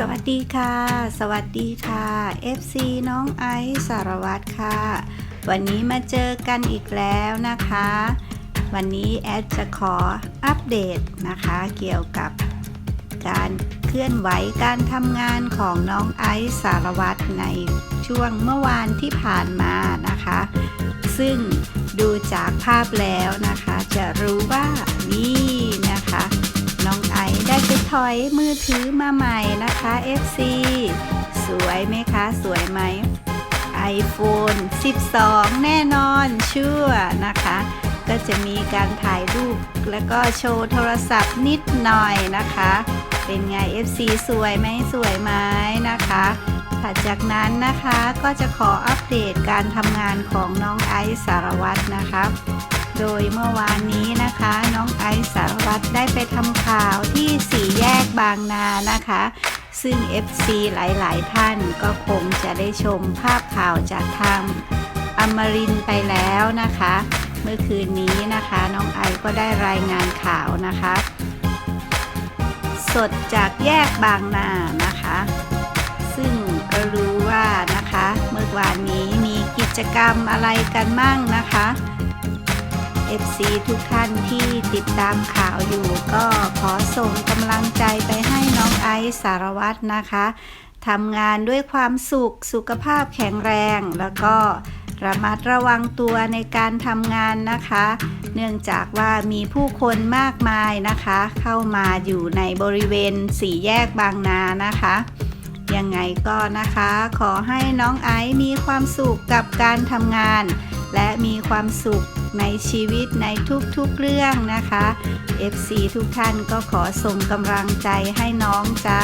สวัสดีค่ะ สวัสดีค่ะ FC น้องไอซ์สารวัตรค่ะ วันนี้มาเจอกันอีกแล้วนะคะ วันนี้แอดจะขออัปเดตนะคะ เกี่ยวกับการเคลื่อนไหวการทำงานของน้องไอซ์สารวัตรในช่วงเมื่อวานที่ผ่านมานะคะ ซึ่งดูจากภาพแล้วนะคะ จะรู้ว่านี่ อยมือถือมาใหม่นะคะ FC สวยไหมคะ สวยไหม iPhone 12 แน่นอนชั่วนะคะ ก็จะมีการถ่ายรูปแล้วก็โชว์โทรศัพท์นิดหน่อยนะคะ เป็นไง FC สวยไหมสวยไหมนะคะถัดจากนั้นนะคะก็จะขออัปเดตการทำงานของน้องไอซ์สารวัตรนะคะ โดยเมื่อวานนี้นะคะ น้องไอซ์สารวัตรได้ไปทำข่าวที่สี่แยกบางนานะคะ ซึ่ง FC หลายๆ ท่านก็คงจะได้ชมภาพข่าวจากทางอมรินไปแล้วนะคะ เมื่อคืนนี้นะคะน้องไอซ์ก็ได้รายงานข่าวนะคะ สดจากแยกบางนานะคะ ซึ่งก็รู้ว่านะคะ เมื่อวานนี้มีกิจกรรมอะไรกันมั่งนะคะ FC ทุกท่านที่ติดตามข่าวอยู่ ก็ขอส่งกำลังใจไปให้น้องไอซ์สารวัตรนะคะทำงานด้วยความสุขสุขภาพแข็งแรง แล้วก็ระมัดระวังตัวในการทำงานนะคะ เนื่องจากว่ามีผู้คนมากมายนะคะ เข้ามาอยู่ในบริเวณสี่แยกบางนานะคะยังไงก็นะคะ ขอให้น้องไอซ์มีความสุขกับการทำงาน และมีความสุข ในชีวิตในทุกๆเรื่องนะคะ FC ทุกท่านก็ขอส่งกำลังใจให้น้องจ้า